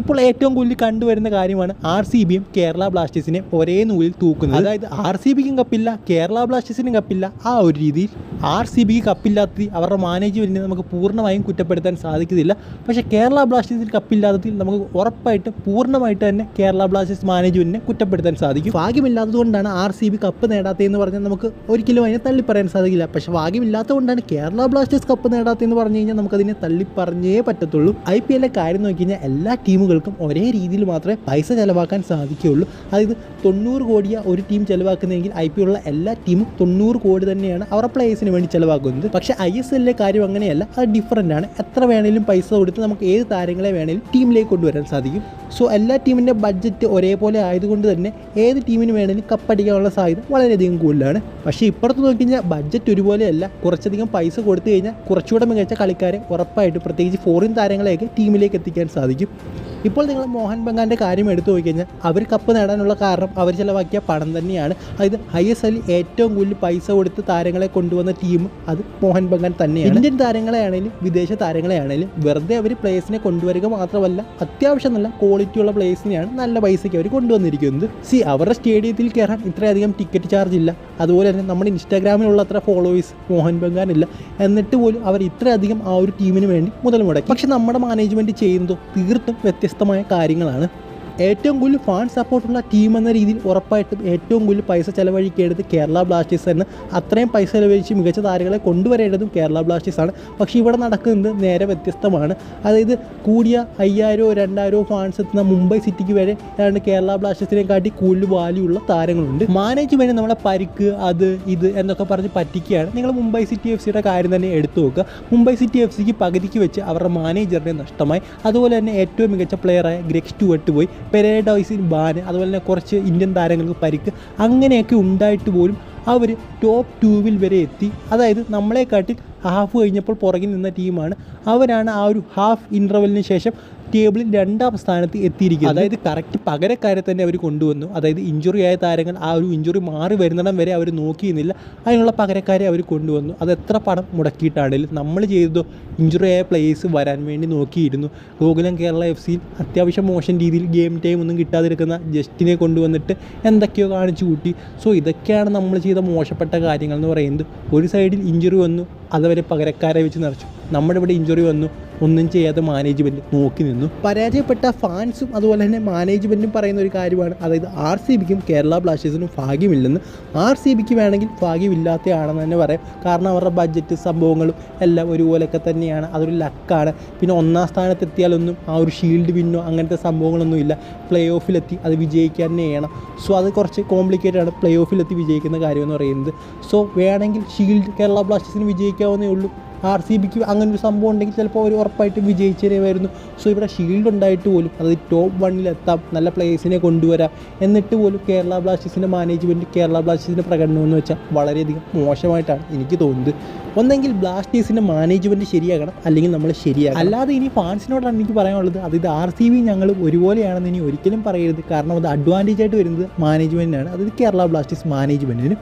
ഇപ്പോൾ ഏറ്റവും കൂടുതൽ കണ്ടുവരുന്ന കാര്യമാണ് ആർ സി ബിയും കേരള ബ്ലാസ്റ്റേഴ്സിനെ ഒരേ നൂലിൽ തൂക്കുന്നത്. അതായത് ആർ സി ബിക്കും കപ്പില്ല കേരള ബ്ലാസ്റ്റേഴ്സിനും കപ്പില്ല. ആ ഒരു രീതിയിൽ ആർ സി ബിക്ക് കപ്പില്ലാത്തതിൽ അവരുടെ മാനേജ്മെന്റിനെ നമുക്ക് പൂർണമായും കുറ്റപ്പെടുത്താൻ സാധിക്കുന്നില്ല പക്ഷേ കേരള ബ്ലാസ്റ്റേഴ്സിന് കപ്പില്ലാത്തതിൽ നമുക്ക് ഉറപ്പായിട്ട് പൂർണമായിട്ട് തന്നെ കേരള ബ്ലാസ്റ്റേഴ്സ് മാനേജ്മെന്റിനെ കുറ്റപ്പെടുത്താൻ സാധിക്കും. ഭാഗ്യമില്ലാത്തതുകൊണ്ടാണ് ആർ സി ബി കപ്പ് നേടാത്തതെന്ന് പറഞ്ഞാൽ നമുക്ക് ഒരിക്കലും അതിനെ തള്ളി പറയാൻ സാധിക്കില്ല. പക്ഷേ ഭാഗ്യമില്ലാത്തതുകൊണ്ടാണ് കേരള ബ്ലാസ്റ്റേഴ്സ് കപ്പ് നേടാത്തതെന്ന് പറഞ്ഞു കഴിഞ്ഞാൽ നമുക്കതിനെ തള്ളി പറഞ്ഞേ പറ്റത്തുള്ളൂ. ഐ പി എല്ലിലെ കാര്യം നോക്കി കഴിഞ്ഞാൽ എല്ലാ ടീമുകൾക്കും ഒരേ രീതിയിൽ മാത്രമേ പൈസ ചിലവാക്കാൻ സാധിക്കുകയുള്ളൂ. അതായത് തൊണ്ണൂറ് കോടിയ ഒരു ടീം ചിലവാക്കുന്നതെങ്കിൽ ഐ പി ഉള്ള എല്ലാ ടീമും തൊണ്ണൂറ് കോടി തന്നെയാണ് അവരുടെ പ്ലേയേഴ്സിന് വേണ്ടി ചിലവാക്കുന്നത്. പക്ഷേ ഐ എസ് എല്ലിലെ കാര്യം അങ്ങനെയല്ല. അത് ഡിഫറന്റ് ആണ്. എത്ര വേണേലും പൈസ കൊടുത്ത് നമുക്ക് ഏത് താരങ്ങളെ വേണേലും ടീമിലേക്ക് കൊണ്ടുവരാൻ സാധിക്കും. സോ എല്ലാ ടീമിന്റെ ബഡ്ജറ്റ് ഒരേപോലെ ആയതുകൊണ്ട് തന്നെ ഏത് ടീമിന് വേണേലും കപ്പടിക്കാനുള്ള സാധ്യത വളരെയധികം കൂടുതലാണ്. പക്ഷേ ഇപ്പുറത്ത് നോക്കി കഴിഞ്ഞാൽ ബഡ്ജറ്റ് ഒരുപോലെയല്ല. കുറച്ചധികം പൈസ കൊടുത്തു കഴിഞ്ഞാൽ കുറച്ചുകൂടെ മികച്ച കളിക്കാരെ ഉറപ്പായിട്ട് പ്രത്യേകിച്ച് ഫോറിൻ താരങ്ങളെയൊക്കെ ടീമിലേക്ക് എത്തിക്കാൻ സാധിക്കും. ഇപ്പോൾ നിങ്ങൾ മോഹൻ ബഗാന്റെ കാര്യം എടുത്തു നോക്കിക്കഴിഞ്ഞാൽ അവർ കപ്പ് നേടാനുള്ള കാരണം അവർ ചിലവാക്കിയ പണം തന്നെയാണ്. അതായത് ഐ എസ് എല്ലിൽ ഏറ്റവും കൂടുതൽ പൈസ കൊടുത്ത് താരങ്ങളെ കൊണ്ടുവന്ന ടീം അത് മോഹൻ ബഗാൻ തന്നെയാണ്. ഇന്ത്യൻ താരങ്ങളെ ആണെങ്കിലും വിദേശ താരങ്ങളെ ആണെങ്കിലും വെറുതെ അവർ പ്ലേസിനെ കൊണ്ടുവരിക മാത്രമല്ല അത്യാവശ്യം നല്ല ക്വാളിറ്റിയുള്ള പ്ലേസിനെയാണ് നല്ല പൈസയ്ക്ക് അവർ കൊണ്ടുവന്നിരിക്കുന്നത്. സി അവരുടെ സ്റ്റേഡിയത്തിൽ കയറാൻ ഇത്രയധികം ടിക്കറ്റ് ചാർജ് ഇല്ല. അതുപോലെ തന്നെ നമ്മുടെ ഇൻസ്റ്റാഗ്രാമിലുള്ള അത്ര ഫോളോവേഴ്സ് മോഹൻ ബഗാൻ ഇല്ല. എന്നിട്ട് പോലും അവർ ഇത്രയധികം ആ ഒരു ടീമിന് വേണ്ടി മുതൽ മുടക്കി. പക്ഷെ നമ്മുടെ മാനേജ്മെന്റ് ചെയ്യുന്നതോ തീർത്തും വ്യത്യസ്തമായ കാര്യങ്ങളാണ് ഏറ്റവും കൂടുതൽ ഫാൻ സപ്പോർട്ടുള്ള ടീം എന്ന രീതിയിൽ ഉറപ്പായിട്ടും ഏറ്റവും കൂടുതൽ പൈസ ചെലവഴിക്കേണ്ടത് കേരള ബ്ലാസ്റ്റേഴ്സ് തന്നെ. അത്രയും പൈസ ചെലവഴിച്ച് മികച്ച താരങ്ങളെ കൊണ്ടുവരേണ്ടതും കേരള ബ്ലാസ്റ്റേഴ്സ് ആണ്. പക്ഷേ ഇവിടെ നടക്കുന്നത് നേരെ വ്യത്യസ്തമാണ്. അതായത് കൂടിയ അയ്യായിരമോ രണ്ടായിരമോ ഫാൻസ് എത്തുന്ന മുംബൈ സിറ്റിക്ക് വരെ ഏതാണ്ട് കേരള ബ്ലാസ്റ്റേഴ്സിനെ കാട്ടി കൂടുതൽ വാല്യൂ ഉള്ള താരങ്ങളുണ്ട്. മാനേജ്മെന്റ് നമ്മളെ പരിക്ക് അത് ഇത് എന്നൊക്കെ പറഞ്ഞ് പറ്റിക്കുകയാണ്. നിങ്ങൾ മുംബൈ സിറ്റി എഫ് സിയുടെ കാര്യം തന്നെ എടുത്തു നോക്കുക. മുംബൈ സിറ്റി എഫ് സിക്ക് പകുതിക്ക് വെച്ച് അവരുടെ മാനേജറിനെ നഷ്ടമായി. അതുപോലെ തന്നെ ഏറ്റവും മികച്ച പ്ലെയറായ ഗ്രെക്സ് ടുവട്ട് പോയി. പെരേഡോയ്സിൻ ബാന് അതുപോലെ തന്നെ കുറച്ച് ഇന്ത്യൻ താരങ്ങൾക്ക് പരിക്ക് അങ്ങനെയൊക്കെ ഉണ്ടായിട്ട് പോലും അവർ ടോപ്പ് ടൂവിൽ വരെ എത്തി. അതായത് നമ്മളെക്കാട്ടിൽ ഹാഫ് കഴിഞ്ഞപ്പോൾ പുറകിൽ നിന്ന ടീമാണ് അവരാണ് ആ ഒരു ഹാഫ് ഇന്റർവെല്ലിന് ശേഷം ടേബിളിൽ രണ്ടാം സ്ഥാനത്ത് എത്തിയിരിക്കുന്നത് അതായത് കറക്റ്റ് പകരക്കാരെ തന്നെ അവർ കൊണ്ടുവന്നു. അതായത് ഇഞ്ചുറി ആയ താരങ്ങൾ ആ ഒരു ഇഞ്ചുറി മാറി വരുന്നിടം വരെ അവർ നോക്കിയിരുന്നില്ല. അതിനുള്ള പകരക്കാരെ അവർ കൊണ്ടുവന്നു. അത് എത്ര പണം മുടക്കിയിട്ടാണെങ്കിലും നമ്മൾ ചെയ്തതോ ഇഞ്ചുറി ആയ പ്ലേയേഴ്സ് വരാൻ വേണ്ടി നോക്കിയിരുന്നു. ഗോകുലം കേരള എഫ് സിയിൽ അത്യാവശ്യം മോശം രീതിയിൽ ഗെയിം ടൈം ഒന്നും കിട്ടാതിരിക്കുന്ന ജസ്റ്റിനെ കൊണ്ടുവന്നിട്ട് എന്തൊക്കെയോ കാണിച്ചു കൂട്ടി. സോ ഇതൊക്കെയാണ് നമ്മൾ ചെയ്ത മോശപ്പെട്ട കാര്യങ്ങൾ എന്ന് പറയുന്നത്. ഒരു സൈഡിൽ ഇഞ്ചുറി വന്നു. അതുവരെ പകരക്കാരെ വെച്ച് നിറച്ചു. നമ്മുടെ ഇവിടെ ഇഞ്ചുറി വന്നു ഒന്നും ചെയ്യാതെ മാനേജ്മെന്റ് നോക്കി നിന്നു. പരാജയപ്പെട്ട ഫാൻസും അതുപോലെ തന്നെ മാനേജ്മെന്റും പറയുന്ന ഒരു കാര്യമാണ്. അതായത് ആർ സി ബിക്കും കേരള ബ്ലാസ്റ്റേഴ്സിനും ഭാഗ്യമില്ലെന്ന്. ആർ സി ബിക്ക് വേണമെങ്കിൽ ഭാഗ്യമില്ലാത്തയാണെന്ന് തന്നെ പറയാം. കാരണം അവരുടെ ബഡ്ജറ്റ് സംഭവങ്ങളും എല്ലാം ഒരുപോലെയൊക്കെ തന്നെയാണ്. അതൊരു ലക്കാണ് പിന്നെ ഒന്നാം സ്ഥാനത്തെത്തിയാലൊന്നും ആ ഒരു ഷീൽഡ് വിന്നോ അങ്ങനത്തെ സംഭവങ്ങളൊന്നും ഇല്ല. പ്ലേ ഓഫിലെത്തി അത് വിജയിക്കാൻ തന്നെ ചെയ്യണം സോ അത് കുറച്ച് കോംപ്ലിക്കേറ്റഡ് ആണ്. പ്ലേ ഓഫിലെത്തി വിജയിക്കുന്ന കാര്യം എന്ന് പറയുന്നത്. സോ വേണമെങ്കിൽ ഷീൽഡ് കേരള ബ്ലാസ്റ്റേഴ്സിന് വിജയിക്കാവുന്നേ ഉള്ളൂ. ആർ സി ബിക്ക് അങ്ങനെ ഒരു സംഭവം ഉണ്ടെങ്കിൽ ചിലപ്പോൾ അവർ ഉറപ്പായിട്ട് വിജയിച്ചേ വരുന്നു സോ ഇവിടെ ഷീൽഡ് ഉണ്ടായിട്ട് പോലും അതായത് ടോപ്പ് വണ്ണിലെത്താം നല്ല പ്ലേയേഴ്സിനെ കൊണ്ടുവരാം എന്നിട്ട് പോലും കേരള ബ്ലാസ്റ്റേഴ്സിന്റെ മാനേജ്മെന്റ് കേരള ബ്ലാസ്റ്റേഴ്സിന്റെ പ്രകടനം എന്ന് വെച്ചാൽ വളരെയധികം മോശമായിട്ടാണ് എനിക്ക് തോന്നുന്നത്. ഒന്നെങ്കിൽ ബ്ലാസ്റ്റേഴ്സിന്റെ മാനേജ്മെന്റ് ശരിയാകണം അല്ലെങ്കിൽ നമ്മൾ ശരിയാകണം. അല്ലാതെ ഇനി ഫാൻസിനോടാണ് എനിക്ക് പറയാനുള്ളത്. അതായത് ആർ സി ബി ഞങ്ങൾ ഒരുപോലെയാണെന്ന് ഇനി ഒരിക്കലും പറയരുത്. കാരണം അത് അഡ്വാന്റേജ് ആയിട്ട് വരുന്നത് മാനേജ്മെന്റിനാണ് അതായത് കേരള ബ്ലാസ്റ്റേഴ്സ് മാനേജ്മെന്റിന്